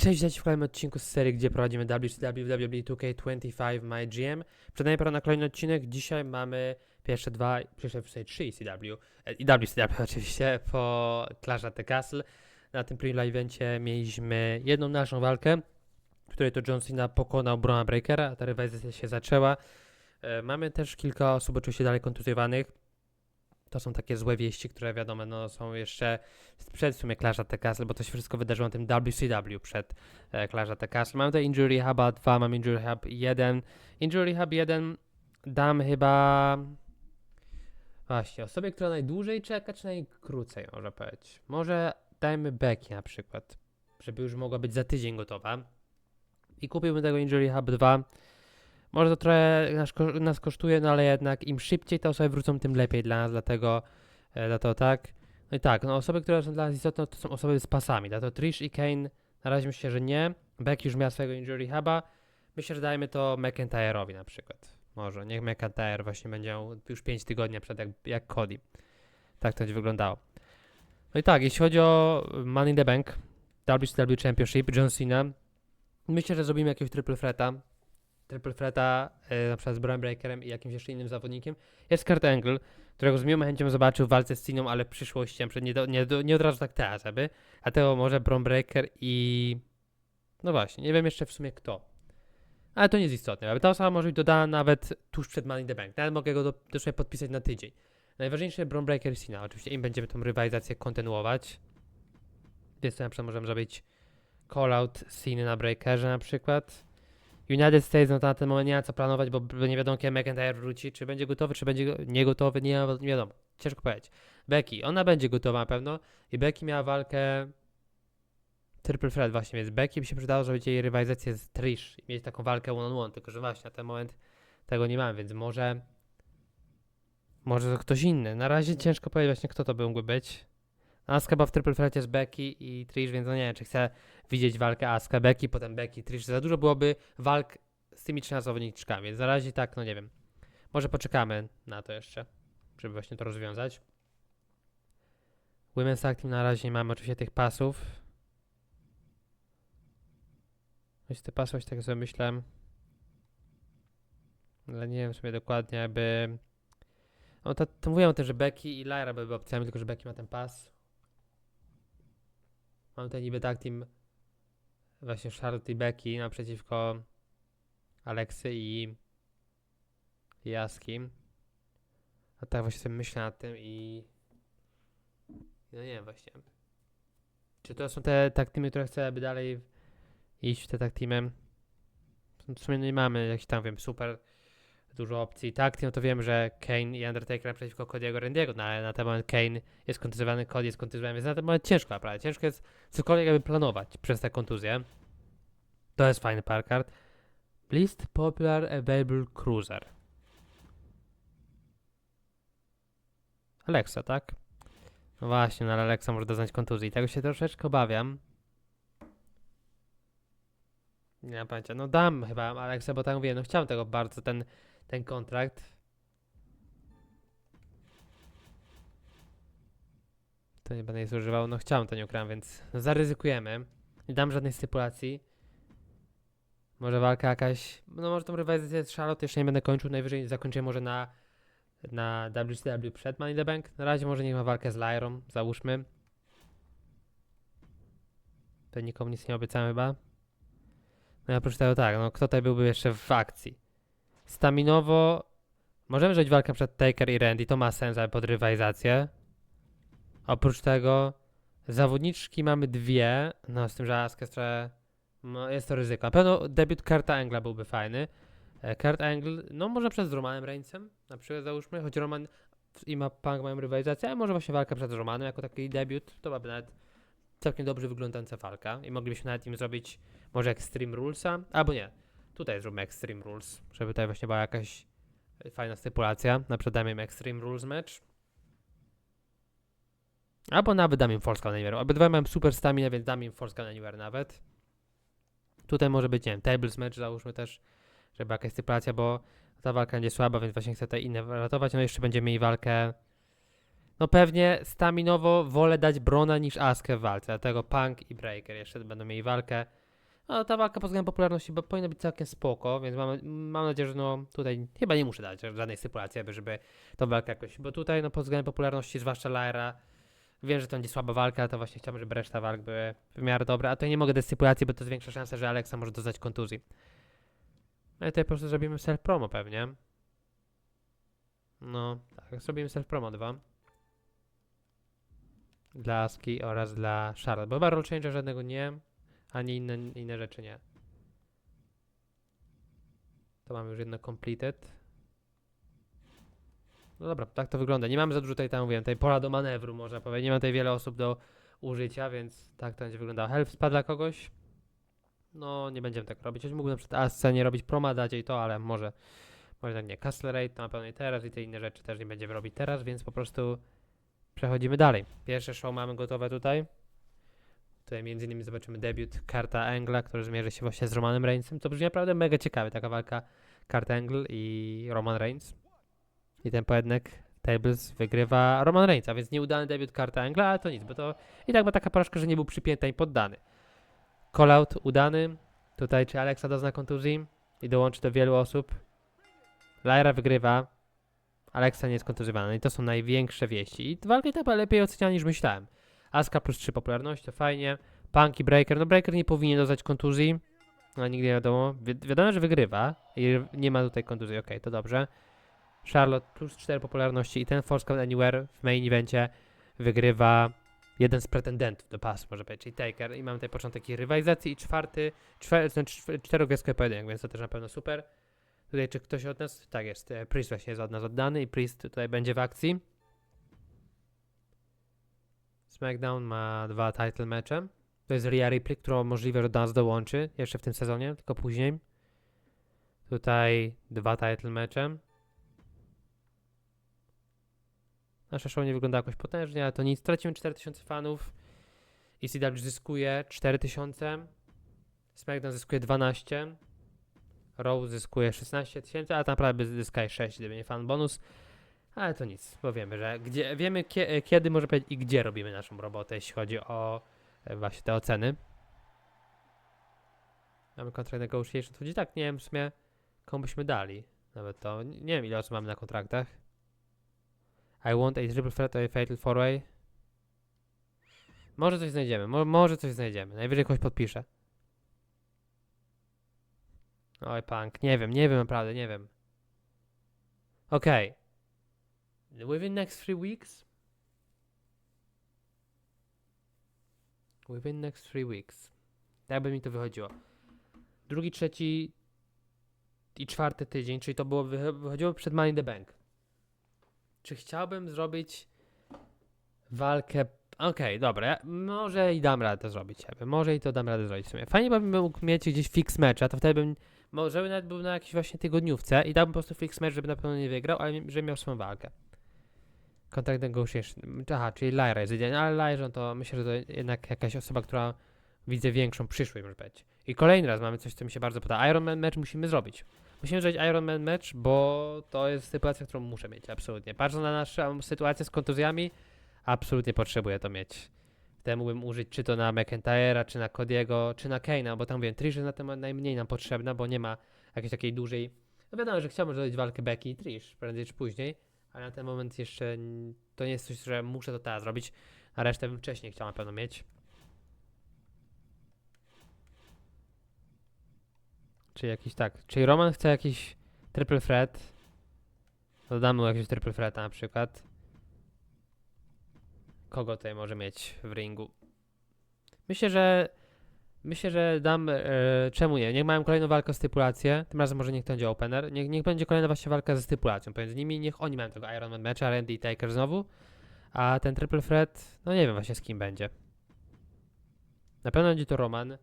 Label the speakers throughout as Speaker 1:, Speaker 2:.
Speaker 1: Cześć, witajcie w kolejnym odcinku z serii, gdzie prowadzimy WCW WWE 2K25 My GM. Przed nami na kolejny odcinek. Dzisiaj mamy pierwsze dwa, pierwsze trzy ECW e, i WCW oczywiście po Clash at the Castle. Na tym pre evencie mieliśmy jedną naszą walkę, w której to John Cena pokonał Brona Breakera, a ta rywalizacja się zaczęła. E, Mamy też kilka osób oczywiście dalej kontuzjowanych. To są takie złe wieści, które wiadomo, no, są jeszcze sprzed w sumie Clash at the Castle, bo to się wszystko wydarzyło na tym WCW przed e, Clash at the Castle. Mam tutaj Injury Huba 2, mam Injury Hub 1. Injury Hub 1 dam chyba... Właśnie, osobie, która najdłużej czeka, czy najkrócej, może powiedzieć. Może dajmy Becky na przykład, żeby już mogła być za tydzień gotowa. I kupiłbym tego Injury Hub 2. Może to trochę nas, nas kosztuje, no ale jednak im szybciej te osoby wrócą, tym lepiej dla nas, dlatego, e, dlatego tak. No i tak, no osoby, które są dla nas istotne, to są osoby z pasami. Dlatego Trish i Kane na razie myślę, że nie. Becky już miała swojego injury huba. Myślę, że dajmy to McIntyre'owi na przykład. Może, niech McIntyre właśnie będzie miał już 5 tygodni przed jak, jak Cody. Tak to będzie wyglądało. No i tak, jeśli chodzi o Money in the Bank, WCW Championship, John Cena, myślę, że zrobimy jakiegoś triple threata. Triple threata e, na przykład z Braun Breakerem i jakimś jeszcze innym zawodnikiem. Jest Kurt Angle, którego z miłą chęcią zobaczył w walce z Ciną, ale w przyszłości, nie, do, nie, do, nie od razu tak teraz, żeby. A tego może Braun Breaker i... No właśnie, nie wiem jeszcze w sumie kto. Ale to nie jest istotne, bo ta osoba może być dodana nawet tuż przed Money the Bank. Nawet mogę go do, podpisać na tydzień. Najważniejsze Braun Breaker i Cena. Oczywiście im będziemy tą rywalizację kontynuować. Więc to na przykład możemy zrobić call-out Cena na Breakerze na przykład. United States no to na ten moment nie ma co planować, bo nie wiadomo kiedy McIntyre wróci, czy będzie gotowy, czy będzie go- nie nie, wiadomo. Ciężko powiedzieć. Becky, ona będzie gotowa na pewno i Becky miała walkę Triple Threat właśnie, więc Becky by się przydało zrobić jej rywalizację z Trish i mieć taką walkę one on one, tylko że właśnie na ten moment tego nie mam, więc może może to ktoś inny. Na razie ciężko powiedzieć właśnie kto to by mógłby być. Asuka była w Triple Threacie z Becky i Trish, więc no nie wiem, czy chcę widzieć walkę Asuka, Becky, potem Becky, Trish. Za dużo byłoby walk z tymi trzema zawodniczkami, więc na razie tak, no nie wiem. Może poczekamy na to jeszcze, żeby właśnie to rozwiązać. Women's Tag na razie nie mamy oczywiście tych pasów. Jeśli te pasy, tak sobie myślę. Ale nie wiem sobie dokładnie, by... No to, to mówią o tym, że Becky i Lyra były opcjami, tylko że Becky ma ten pas. Mam tutaj niby tag team właśnie Charlotte i Becky naprzeciwko Aleksy i Jaski. A tak właśnie sobie myślę nad tym i no nie wiem właśnie. Czy to są te tag teamy, które chcę, aby dalej iść w te tag teamy? W sumie nie mamy jakichś tam, wiem, super dużo opcji. Tak, no to wiem, że Kane i Undertaker przeciwko Cody'ego Randy'ego, no ale na ten moment Kane jest kontuzjowany, Cody jest kontuzjowany, więc na ten moment ciężko naprawdę. Ciężko jest cokolwiek jakby planować przez tę kontuzję. To jest fajny parkard. List Popular Available Cruiser. Alexa, tak? No właśnie, no ale Alexa może doznać kontuzji. Tego się troszeczkę obawiam. Nie mam pojęcia. No dam chyba Alexa, bo tak mówię, no chciałem tego bardzo, ten, ten kontrakt. To nie będę jej zużywał, no chciałem, to nie ukradam, więc no zaryzykujemy. Nie dam żadnej stypulacji. Może walka jakaś, no może tą rywalizację z Charlotte jeszcze nie będę kończył, najwyżej zakończę może na, na WCW przed Money the Bank. Na razie może niech ma walkę z Lyrą, załóżmy. To nikomu nic nie obiecałem chyba. No i oprócz tego tak, no kto tutaj byłby jeszcze w akcji? Staminowo możemy zrobić walkę przed Taker i Randy, to ma sens, ale pod rywalizację. Oprócz tego zawodniczki mamy dwie, no z tym, że Asuka trochę, no jest to ryzyko. Na pewno debiut Kurta Angla byłby fajny. E, Kurt Angle, no może przed Romanem Reignsem, na przykład załóżmy, choć Roman i ma Punk mają rywalizację, ale może właśnie walka przed Romanem jako taki debiut, to byłaby nawet całkiem dobrze wyglądająca walka i moglibyśmy nawet im zrobić może Extreme Rulesa, albo nie, tutaj zróbmy Extreme Rules, żeby tutaj właśnie była jakaś fajna stypulacja, na przykład damy im Extreme Rules match. Albo nawet dam im Force Anywhere. Obydwa mają super stamina, więc dam im Force Anywhere nawet. Tutaj może być, nie wiem, Tables match załóżmy też, żeby jakaś stypulacja, bo ta walka będzie słaba, więc właśnie chcę te inne ratować. No jeszcze będziemy mieli walkę. No pewnie staminowo wolę dać Brona niż Askę w walce, dlatego Punk i Breaker jeszcze będą mieli walkę. No, ta walka pod względem popularności bo powinna być całkiem spoko, więc mam, mam nadzieję, że no tutaj chyba nie muszę dać żadnej stypulacji, aby żeby tą walkę jakoś, bo tutaj no pod względem popularności, zwłaszcza Lyra, wiem, że to będzie słaba walka, to właśnie chciałbym, żeby reszta walk były w miarę dobre, a tutaj nie mogę dać stypulacji, bo to jest większa szansa, że Alexa może dostać kontuzji. No i tutaj po prostu zrobimy self-promo pewnie. No, tak, zrobimy self-promo 2. Dla Aski oraz dla Charlotte, bo chyba roll change'a żadnego nie, ani inne, inne rzeczy nie. To mamy już jedno completed. No dobra, tak to wygląda. Nie mamy za dużo tutaj, tam mówiłem, tutaj pola do manewru, można powiedzieć. Nie ma tutaj wiele osób do użycia, więc tak to będzie wyglądało. Health spadł dla kogoś? No, nie będziemy tak robić. Choć mógłbym przed Asce nie robić proma, jej to, ale może, może tak nie. Castle Rate to na pewno i teraz i te inne rzeczy też nie będziemy robić teraz, więc po prostu przechodzimy dalej. Pierwsze show mamy gotowe tutaj. Tutaj między innymi zobaczymy debiut Karta Angla, który zmierzy się właśnie z Romanem Reignsem. To brzmi naprawdę mega ciekawe, taka walka Kart Angle i Roman Reigns. I ten pojedynek Tables wygrywa Roman Reigns, a więc nieudany debiut Karta Angla, ale to nic, bo to i tak była taka porażka, że nie był przypięty i poddany. Callout udany. Tutaj czy Alexa dozna kontuzji i dołączy do wielu osób. Lyra wygrywa. Alexa nie jest kontuzjowana i to są największe wieści. I walka ta była lepiej oceniana niż myślałem. Aska plus 3 popularność, to fajnie. Punk i Breaker. No Breaker nie powinien dostać kontuzji. No nigdy nie wiadomo. Wi wiadomo, że wygrywa i nie ma tutaj kontuzji. Okej, to dobrze. Charlotte plus 4 popularności i ten Force Count Anywhere w main evencie wygrywa jeden z pretendentów do pasu, może powiedzieć, czyli Taker. I mamy tutaj początek ich rywalizacji i czwarty, czwa, znaczy czterogwiazdkowy pojedynek, więc to też na pewno super. Tutaj czy ktoś od nas? Tak jest, e, Priest właśnie jest od nas oddany i Priest tutaj będzie w akcji. SmackDown ma dwa title mecze. To jest Rhea Ripley, którą możliwe, że do nas dołączy jeszcze w tym sezonie, tylko później. Tutaj dwa title mecze. Nasze show nie wygląda jakoś potężnie, ale to nic. Stracimy 4000 fanów. ECW zyskuje 4000. SmackDown zyskuje 12. Raw zyskuje 16 tysięcy, a tak naprawdę zyskaj 6, gdyby nie fan bonus. Ale to nic, bo wiemy, że gdzie, wiemy kie, kiedy, może powiedzieć, i gdzie robimy naszą robotę, jeśli chodzi o e, właśnie te oceny. Mamy contract negotiation, to chodzi tak, nie wiem w sumie komu byśmy dali. Nawet to, nie wiem ile osób mamy na kontraktach. I want a triple threat or a fatal four way. Może coś znajdziemy, mo może coś znajdziemy. Najwyżej kogoś podpiszę. Oj, punk, nie wiem, nie wiem naprawdę, nie wiem. Okej. Within next three weeks? Within next three weeks. Tak by mi to wychodziło. Drugi, trzeci i czwarty tydzień, czyli to było wycho- wychodziło przed Money the Bank. Czy chciałbym zrobić walkę. Okej, dobra, ja- może i dam radę to zrobić. jakby, Może i to dam radę zrobić w sumie. Fajnie bym mógł mieć gdzieś fix mecza, to wtedy bym. Może nawet był na jakiejś właśnie tygodniówce i dałbym po prostu fix mecz, żeby na pewno nie wygrał, ale żeby miał swoją walkę. Contact negotiation. Aha, czyli Lyra jest idealna, ale Lyra to myślę, że to jednak jakaś osoba, która widzę większą przyszłość, może powiedzieć. I kolejny raz mamy coś, co mi się bardzo podoba. Iron Man match musimy zrobić. Musimy zrobić Iron Man match, bo to jest sytuacja, którą muszę mieć, absolutnie. Patrząc na naszą sytuację z kontuzjami, absolutnie potrzebuję to mieć. Wtedy mógłbym użyć czy to na McIntyre'a, czy na Cody'ego, czy na Kane'a, bo tam mówię, Trish jest na temat najmniej nam potrzebna, bo nie ma jakiejś takiej dużej... No wiadomo, że chciałbym zrobić walkę Becky i Trish, prędzej czy później, ale na ten moment jeszcze to nie jest coś, że muszę to teraz zrobić, a resztę bym wcześniej chciał na pewno mieć. Czy jakiś tak, czyli Roman chce jakiś triple threat, dodamy mu jakiegoś triple threata na przykład. Kogo tutaj może mieć w ringu? Myślę, że myślę, że dam, e, czemu nie? Niech mają kolejną walkę o stypulację, tym razem może niech to będzie opener, niech, niech będzie kolejna właśnie walka ze stypulacją pomiędzy nimi, niech oni mają tego Iron Man matcha, Randy i Taker znowu, a ten triple threat, no nie wiem właśnie z kim będzie. Na pewno będzie to Roman.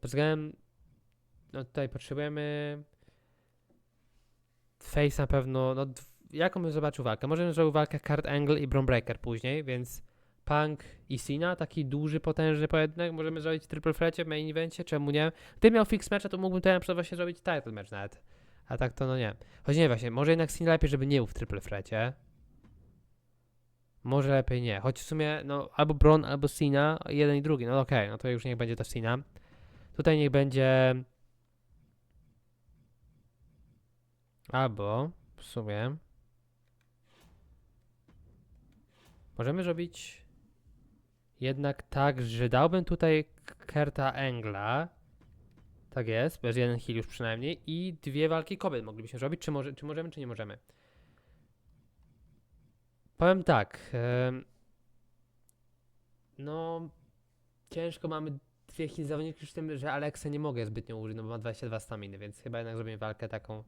Speaker 1: Pod względem, no tutaj potrzebujemy Face na pewno, no jaką bym zobaczył walkę? Może bym zrobił walkę Kurt Angle i Braun Breaker później, więc Punk i Cena, taki duży, potężny pojedynek, możemy zrobić w triple threacie w main evencie, czemu nie? Gdybym miał fix matcha, to mógłbym tutaj na przykład właśnie zrobić title match nawet. A tak to no nie. Choć nie właśnie, może jednak Cena lepiej, żeby nie był w triple threacie. Może lepiej nie. Choć w sumie, no, albo Braun, albo Cena, jeden i drugi. No okej, no to już niech będzie to Cena. Tutaj niech będzie... Albo w sumie... Możemy zrobić jednak tak, że dałbym tutaj Kerta Engla. Tak jest, bez jeden heal już przynajmniej. I dwie walki kobiet moglibyśmy zrobić. Czy, może, czy możemy, czy nie możemy? Powiem tak. no, ciężko mamy dwie heal zawodniczki, z tym, że Alexa nie mogę zbytnio użyć, no bo ma 22 staminy, więc chyba jednak zrobimy walkę taką.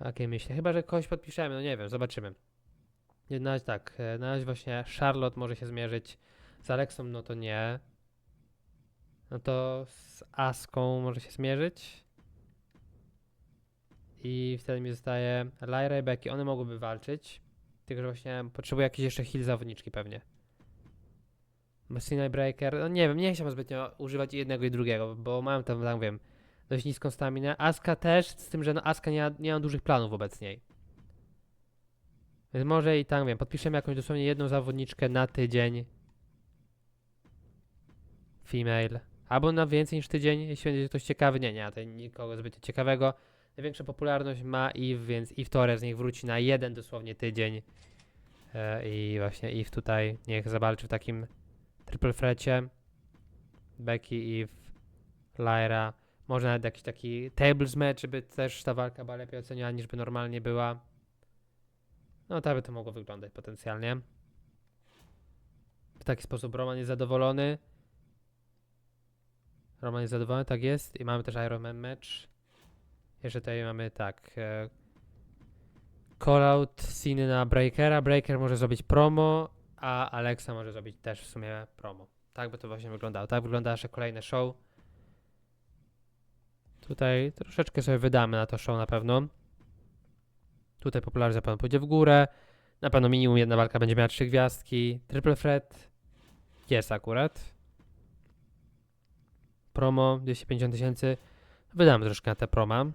Speaker 1: Jakie myślę? Chyba, że kogoś podpiszemy, no nie wiem, zobaczymy. Na razie tak, na razie właśnie Charlotte może się zmierzyć z Alexą, no to nie. No to z Aską może się zmierzyć. I wtedy mi zostaje Lyra i Becky. One mogłyby walczyć. Tylko, że właśnie potrzebuję jakieś jeszcze heal zawodniczki pewnie. Messina i Breaker. No nie wiem, nie chciałbym zbytnio używać jednego i drugiego, bo mam tam, tak wiem, dość niską staminę. Aska też, z tym, że no Aska nie ma, nie ma dużych planów wobec niej. Więc może i tak wiem, podpiszemy jakąś dosłownie jedną zawodniczkę na tydzień. Female. Albo na więcej niż tydzień, jeśli będzie ktoś ciekawy. Nie, nie tutaj nikogo zbyt ciekawego. Największą popularność ma Eve, więc Eve Torres niech wróci na jeden dosłownie tydzień. E, I właśnie Eve tutaj niech zawalczy w takim triple threacie. Becky, Eve, Lyra. Może nawet jakiś taki tables match, żeby też ta walka była lepiej oceniana niż by normalnie była. No tak by to mogło wyglądać potencjalnie. W taki sposób Roman jest zadowolony. Roman jest zadowolony, tak jest. I mamy też Iron Man match. Jeszcze tutaj mamy tak. E, call out sceny na Breakera. Breaker może zrobić promo, a Alexa może zrobić też w sumie promo. Tak by to właśnie wyglądało. Tak wygląda nasze kolejne show. Tutaj troszeczkę sobie wydamy na to show na pewno. Tutaj popularyzacja pewno pójdzie w górę. Na pewno minimum jedna walka będzie miała trzy gwiazdki. Triple threat jest akurat. Promo 250 tysięcy. Wydamy troszkę na te proma.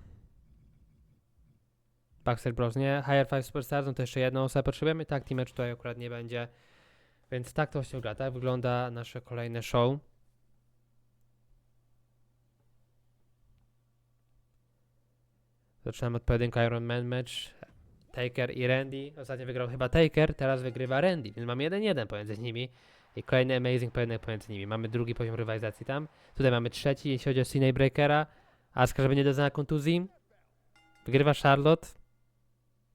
Speaker 1: Baxter Bros nie. Higher 5 Superstars, no to jeszcze jedną osobę potrzebujemy. Tak, team tutaj akurat nie będzie. Więc tak to właśnie wygląda. Tak wygląda nasze kolejne show. Zaczynamy od pojedynku Iron Man match. Taker i Randy. Ostatnio wygrał chyba Taker, teraz wygrywa Randy, więc mamy 1-1 pomiędzy nimi. I kolejny amazing pojedynek pomiędzy nimi. Mamy drugi poziom rywalizacji tam. Tutaj mamy trzeci, jeśli chodzi o Cena Breakera. Aska, żeby nie doznała kontuzji. Wygrywa Charlotte.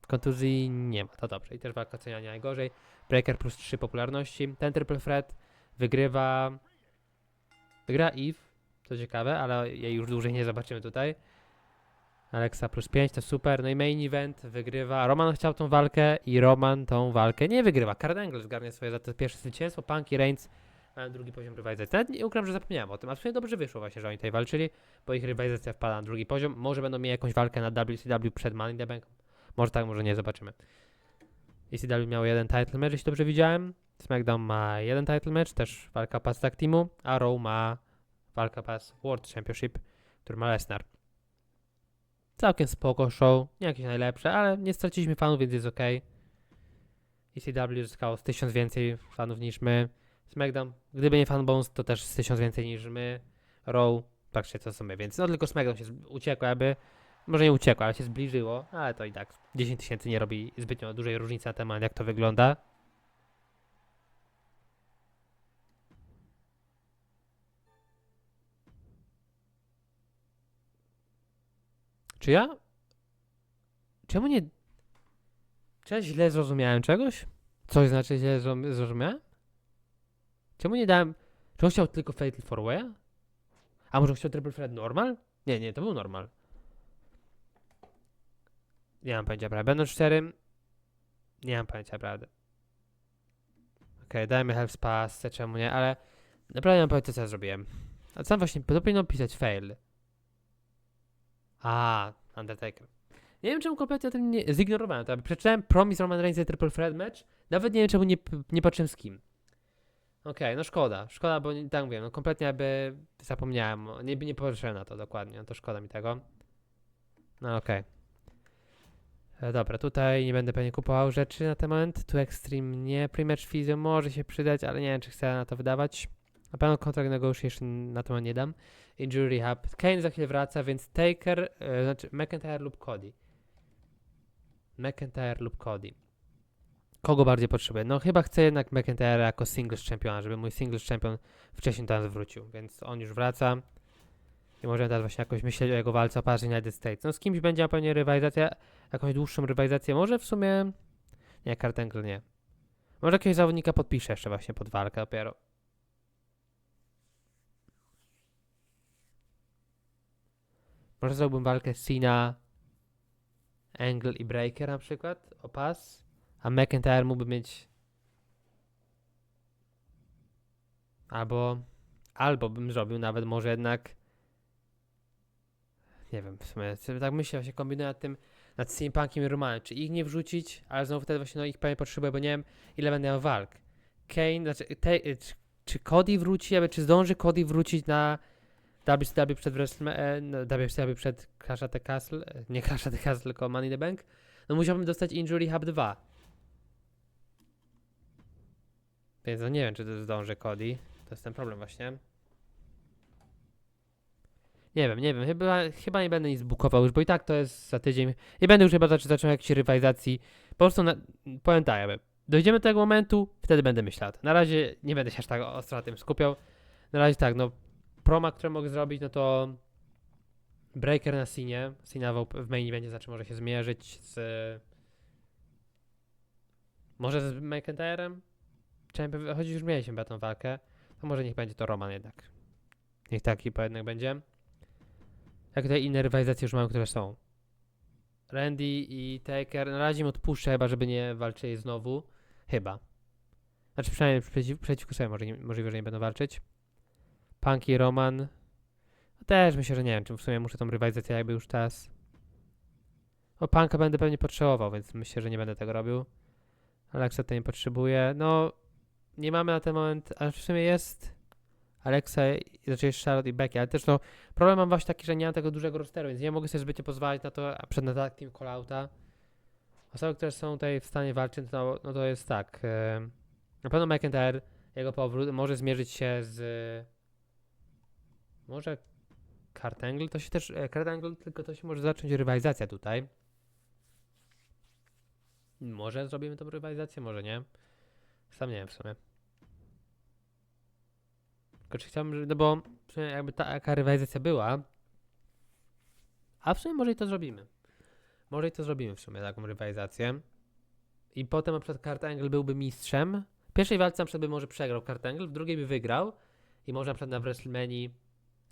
Speaker 1: Kontuzji nie ma, to dobrze. I też walka oceniania najgorzej. Breaker plus 3 popularności. Ten triple threat wygrywa... Wygra Eve, co ciekawe, ale jej już dłużej nie zobaczymy tutaj. Alexa plus 5 to super. No i main event wygrywa. Roman chciał tą walkę i Roman tą walkę nie wygrywa. Kurt Angle zgarnia swoje za to pierwsze zwycięstwo. Punk i Reigns mają drugi poziom rywalizacji. Nawet nie ukryłem, że zapomniałem o tym. A w sumie dobrze wyszło właśnie, że oni tutaj walczyli, bo ich rywalizacja wpada na drugi poziom. Może będą mieli jakąś walkę na WCW przed Money the Bank. Może tak, może nie, zobaczymy. ECW miał jeden title match, jeśli dobrze widziałem. SmackDown ma jeden title match, też walka pas tag teamu, a Raw ma walka pas World Championship, który ma Lesnar. Całkiem spoko show, nie jakieś najlepsze, ale nie straciliśmy fanów, więc jest ok. ECW zyskało z tysiąc więcej fanów niż my. SmackDown, gdyby nie fan Bones, to też z tysiąc więcej niż my. Raw, patrzcie co są my, więc no tylko SmackDown się uciekło, jakby, może nie uciekło, ale się zbliżyło, ale to i tak 10 tysięcy nie robi zbytnio dużej różnicy na temat, jak to wygląda. Czy ja? Czemu nie... Czy ja źle zrozumiałem czegoś? Coś znaczy źle zrozum- zrozumiałem? Czemu nie dałem... Czy on chciał tylko Fatal 4 A może chciał Triple Threat normal? Nie, nie, to był normal. Nie mam pojęcia, prawda? Będąc szczerym, nie mam pojęcia, prawda. Okej, dajmy Health Pass, czemu nie, ale naprawdę nie mam pojęcia, co ja zrobiłem. A co właśnie, to powinno pisać fail. A, Undertaker. Nie wiem, czemu kompletnie o tym nie, zignorowałem to. Przeczytałem Promise Roman Reigns i Triple Threat Match, nawet nie wiem, czemu nie, nie patrzyłem z kim. Okej, no szkoda, szkoda, bo tak mówię, no kompletnie jakby zapomniałem, nie, nie patrzyłem na to dokładnie, no to szkoda mi tego. No okej. E, Dobra, tutaj nie będę pewnie kupował rzeczy na ten moment. Tu Extreme nie. Pre-match Physio może się przydać, ale nie wiem, czy chcę na to wydawać. Na pewno kontrakt negotiation na to nie dam. Injury rehab. Kane za chwilę wraca, więc Taker, e, znaczy McIntyre lub Cody. McIntyre lub Cody. Kogo bardziej potrzebuję? No chyba chcę jednak McIntyre jako singles championa, żeby mój singles champion wcześniej nas wrócił, więc on już wraca. I możemy teraz właśnie jakoś myśleć o jego walce o Parze United States. No z kimś będzie pewno rywalizacja, jakąś dłuższą rywalizację. Może w sumie... Nie, Kurt nie. Może jakiegoś zawodnika podpiszę jeszcze właśnie pod walkę dopiero. Może zrobiłbym walkę Cena, Angle i Breaker na przykład o pas, a McIntyre mógłby mieć albo albo bym zrobił nawet może jednak nie wiem, w sumie tak myślę, właśnie kombinuję nad tym nad CM Punkiem i Romanem, czy ich nie wrzucić, ale znowu wtedy właśnie no ich pewnie potrzebuję, bo nie wiem ile będę miał walk. Kane, znaczy te, czy, Cody wróci, jakby czy zdąży Cody wrócić na WCW przed WrestleMania, e, no, WCW przed Clash at the Castle, e, nie Clash at the Castle, tylko Money in the Bank, no musiałbym dostać Injury Hub 2. Więc no nie wiem, czy to zdąży Cody. To jest ten problem właśnie. Nie wiem, nie wiem, chyba, chyba nie będę nic bukował już, bo i tak to jest za tydzień. Nie będę już chyba zaczynał jakiejś rywalizacji. Po prostu na, powiem tak, jakby dojdziemy do tego momentu, wtedy będę myślał. Na razie nie będę się aż tak ostro na tym skupiał. Na razie tak, no proma, które mogę zrobić, no to Breaker na Sinie. Sina w, main będzie znaczy może się zmierzyć z może z McIntyrem? Choć już mieliśmy chyba tą walkę, to może niech będzie to Roman jednak. Niech taki pojedynek będzie. Jak tutaj inne rywalizacje już mamy, które są. Randy i Taker. Na razie im odpuszczę chyba, żeby nie walczyli znowu. Chyba. Znaczy przynajmniej przeciw, przeciwko sobie może nie, możliwe, że nie będą walczyć. Punk i Roman. Też myślę, że nie wiem, czy w sumie muszę tą rywalizację jakby już teraz. O Punka będę pewnie potrzebował, więc myślę, że nie będę tego robił. Alexa to nie potrzebuje. No, nie mamy na ten moment, ale w sumie jest Alexa, znaczy jest Charlotte i Becky, ale też no, problem mam właśnie taki, że nie mam tego dużego rosteru, więc nie mogę sobie zbytnio pozwolić na to, a przed na team call-outa. Osoby, które są tutaj w stanie walczyć, no, no to jest tak. E, na pewno McIntyre, jego powrót, może zmierzyć się z... Może Kurt Angle, to się też... E, Kurt Angle, tylko to się może zacząć rywalizacja tutaj. Może zrobimy tą rywalizację, może nie. Sam nie wiem w sumie. Tylko czy chciałbym, żeby, no bo jakby taka rywalizacja była, a w sumie może i to zrobimy. Może i to zrobimy w sumie, taką rywalizację. I potem na przykład Kurt Angle byłby mistrzem. W pierwszej walce na przykład by może przegrał Kurt Angle, w drugiej by wygrał. I może na przykład na WrestleMania,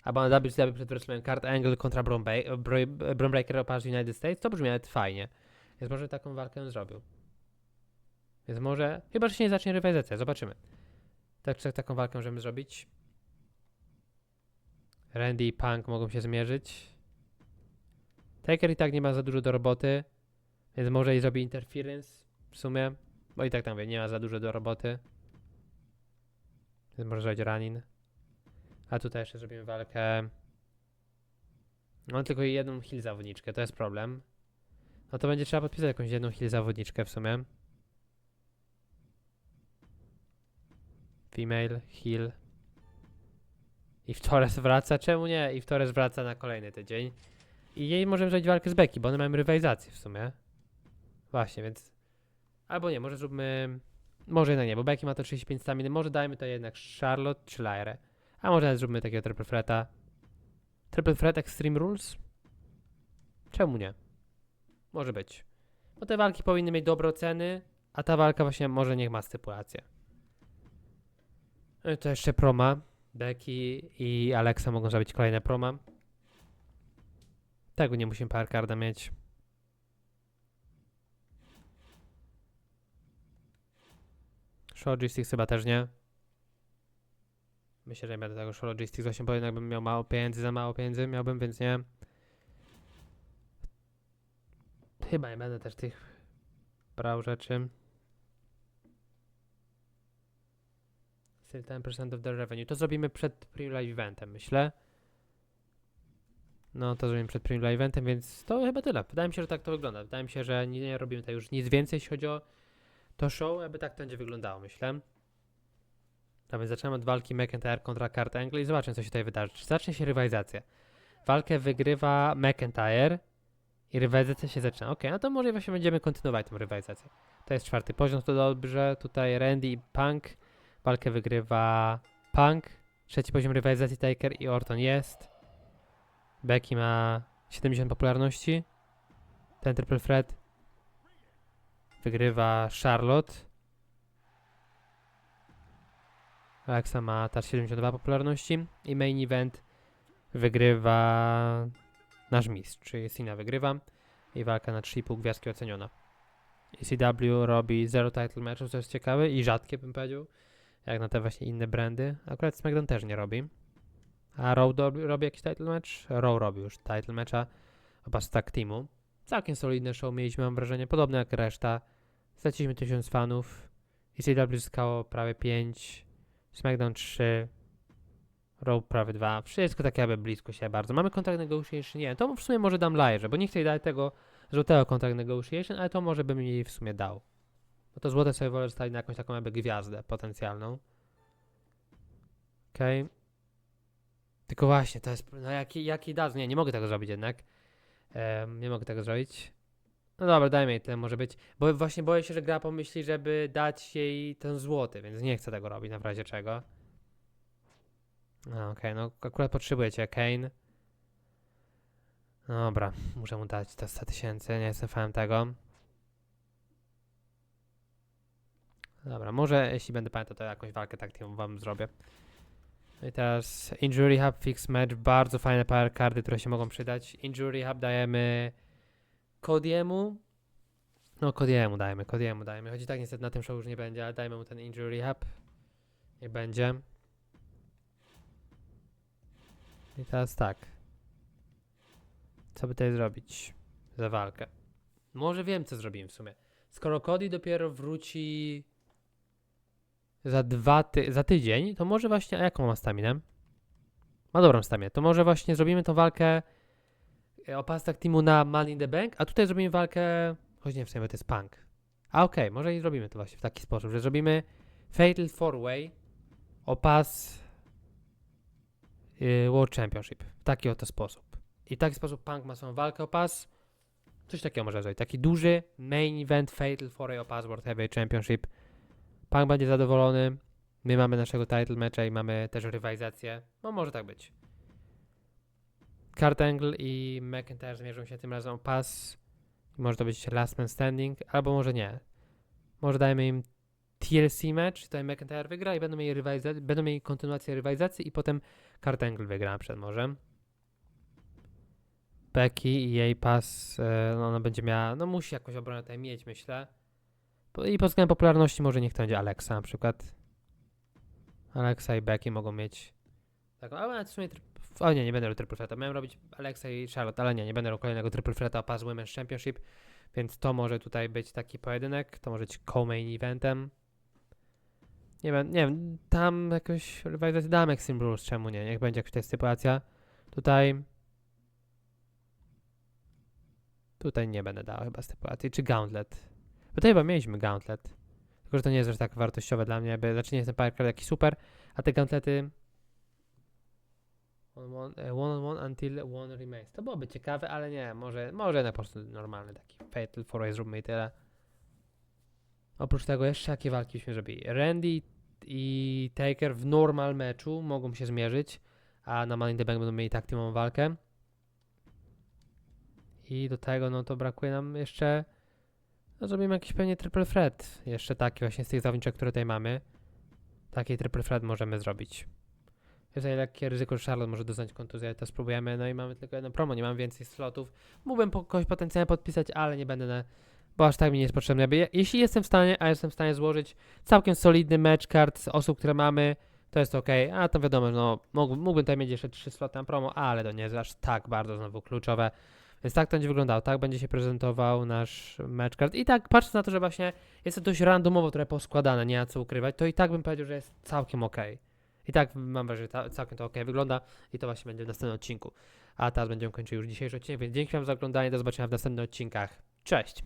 Speaker 1: albo na WCW przed WrestleMania Kurt Angle kontra Braun, Ba- Bro- Braun Breaker o Page United States, to brzmi nawet fajnie. Więc może taką walkę zrobił. Więc może, chyba że się nie zacznie rywalizacja, zobaczymy. Tak czy tak taką walkę możemy zrobić. Randy i Punk mogą się zmierzyć. Taker i tak nie ma za dużo do roboty, więc może i zrobi interference w sumie, bo i tak tam mówię, nie ma za dużo do roboty. Więc może zrobić Ranin. A tutaj jeszcze zrobimy walkę. Mam tylko jedną heal zawodniczkę, to jest problem. No to będzie trzeba podpisać jakąś jedną heal zawodniczkę w sumie. Female, heal. I w Torres wraca, czemu nie? I w Torres wraca na kolejny tydzień. I jej możemy zrobić walkę z Becky, bo one mają rywalizację w sumie. Właśnie, więc... Albo nie, może zróbmy... Może jednak nie, bo Becky ma to 35 staminy. Może dajmy to jednak Charlotte czy Lyre. A może nawet zróbmy takiego triple threata. Triple threat Extreme Rules? Czemu nie? Może być. Bo te walki powinny mieć dobre oceny, a ta walka właśnie może niech ma stypulację. No To jeszcze proma. Becky i Alexa mogą zrobić kolejne proma. Tego nie musimy Parkarda mieć. Show Logistics chyba też nie. Myślę, że nie będę tego Show Logistics właśnie, bo jednak bym miał mało pieniędzy, za mało pieniędzy miałbym, więc nie. Chyba nie będę też tych brał rzeczy. Still 10% of the revenue. To zrobimy przed Prime Live Eventem, myślę. No, to zrobimy przed Prime Live Eventem, więc to chyba tyle. Wydaje mi się, że tak to wygląda. Wydaje mi się, że nie, nie robimy tutaj już nic więcej, jeśli chodzi o to show, aby tak to będzie wyglądało, myślę. A więc zaczynamy od walki McIntyre kontra Kurt Angle i zobaczymy, co się tutaj wydarzy. Zacznie się rywalizacja? Walkę wygrywa McIntyre i rywalizacja się zaczyna. Okej, no to może właśnie będziemy kontynuować tę rywalizację. To jest czwarty poziom, to dobrze. Tutaj Randy i Punk. Walkę wygrywa Punk. Trzeci poziom rywalizacji Taker i Orton jest. Becky ma 70 popularności. Ten triple threat wygrywa Charlotte. Alexa ma też 72 popularności. I main event wygrywa nasz mistrz, czyli Cena wygrywa. I walka na 3,5 gwiazdki oceniona. ECW robi zero title matchów, co jest ciekawe i rzadkie bym powiedział. Jak na te właśnie inne brandy. Akurat SmackDown też nie robi. A Raw do, robi jakiś title match? Raw robi już title matcha. Oba z tag teamu. Całkiem solidne show mieliśmy, mam wrażenie, podobne jak reszta. Straciliśmy 1000 fanów. ECW zyskało prawie 5. SmackDown 3. Raw prawie 2. Wszystko takie jakby blisko się bardzo. Mamy kontrakt negotiation? Nie, to w sumie może dam Lajerze, bo nie chcę dać tego złotego kontrakt negotiation, ale to może bym jej w sumie dał. Bo to złote sobie wolę zostawić na jakąś taką jakby gwiazdę potencjalną. Okej. Tylko właśnie, to jest, no jaki, jaki daz? Nie, nie mogę tego zrobić jednak. Em, nie mogę tego zrobić. No dobra, dajmy jej tyle, może być. Bo właśnie boję się, że gra pomyśli, żeby dać jej ten złoty, więc nie chcę tego robić, na razie czego. No, Okej, no akurat potrzebujecie Kane. Dobra, muszę mu dać te 100 tysięcy, nie jestem fanem tego. Dobra, może jeśli będę pamiętał, to jakąś walkę tak teamową wam zrobię. No i teraz Injury Hub Fix Match, bardzo fajne power karty, które się mogą przydać. Injury Hub dajemy Kodiemu. No Kodiemu dajemy, Kodiemu dajemy. Choć i tak niestety na tym show już nie będzie, ale dajmy mu ten Injury Hub. Nie będzie. I teraz tak. Co by tutaj zrobić za walkę? Może wiem, co zrobimy w sumie. Skoro Cody dopiero wróci za dwa ty za tydzień, to może właśnie. A jaką ma staminę? Ma dobrą staminę. To może właśnie zrobimy tą walkę o pasach na Money in the Bank, a tutaj zrobimy walkę. Choć nie w sumie, to jest punk. A okej, może i zrobimy to właśnie w taki sposób, że zrobimy Fatal Four Way o pas y, World Championship. W taki oto sposób. I w taki sposób Punk ma swoją walkę o pas. Coś takiego może zrobić. Taki duży main event Fatal 4 o pas World Heavyweight Championship. Punk będzie zadowolony. My mamy naszego title matcha i mamy też rywalizację. No może tak być. Kurt Angle i McIntyre zmierzą się tym razem o pas. Może to być last man standing, albo może nie. Może dajmy im TLC match, tutaj McIntyre wygra i będą mieli, będą mieli kontynuację rywalizacji i potem Kurt Angle wygra przykład może. Becky i jej pas, e, no ona będzie miała, no musi jakąś obronę tutaj mieć, myślę. I pod względem popularności może niech to będzie Alexa na przykład. Alexa i Becky mogą mieć taką, ale w sumie, o nie, nie będę robił triple threata. Miałem robić Alexa i Charlotte, ale nie, nie będę robił kolejnego triple threata o pas Women's Championship, więc to może tutaj być taki pojedynek, to może być co-main eventem. Nie wiem, nie wiem, tam jakoś rywalizację dam Extreme czemu nie, niech będzie jakaś ta sytuacja. Tutaj Tutaj nie będę dał chyba stypulacji. Czy Gauntlet? Bo tutaj chyba mieliśmy Gauntlet. Tylko, że to nie jest aż tak wartościowe dla mnie, by znaczy nie jestem Card jakiś super, a te Gauntlety on one, eh, one on one until one remains. To byłoby ciekawe, ale nie, może, może jednak po prostu normalny taki Fatal 4 zróbmy i tyle. Oprócz tego jeszcze jakie walki byśmy zrobili? Randy i Taker w normal meczu mogą się zmierzyć, a na Money in the Bank będą mieli tak teamową walkę. I do tego, no to brakuje nam jeszcze. No zrobimy jakiś pewnie triple threat. Jeszcze taki właśnie z tych zawodniczek, które tutaj mamy. Taki triple threat możemy zrobić. Tutaj lekkie ryzyko, że Charlotte może dostać kontuzję, ale to spróbujemy. No i mamy tylko jedno promo, nie mam więcej slotów. Mógłbym po kogoś potencjalnie podpisać, ale nie będę na... Bo aż tak mi nie jest potrzebne. Jeśli jestem w stanie, a jestem w stanie złożyć całkiem solidny match card z osób, które mamy, to jest ok. A to wiadomo, no mógłbym, tutaj mieć jeszcze 3 sloty na promo, ale to nie jest aż tak bardzo znowu kluczowe. Więc tak to będzie wyglądało, tak będzie się prezentował nasz match card. I tak patrząc na to, że właśnie jest to dość randomowo trochę poskładane, nie ma co ukrywać, to i tak bym powiedział, że jest całkiem ok. I tak mam wrażenie, że całkiem to ok wygląda i to właśnie będzie w następnym odcinku. A teraz będziemy kończyć już dzisiejszy odcinek, więc dzięki wam za oglądanie, do zobaczenia w następnych odcinkach. Cześć!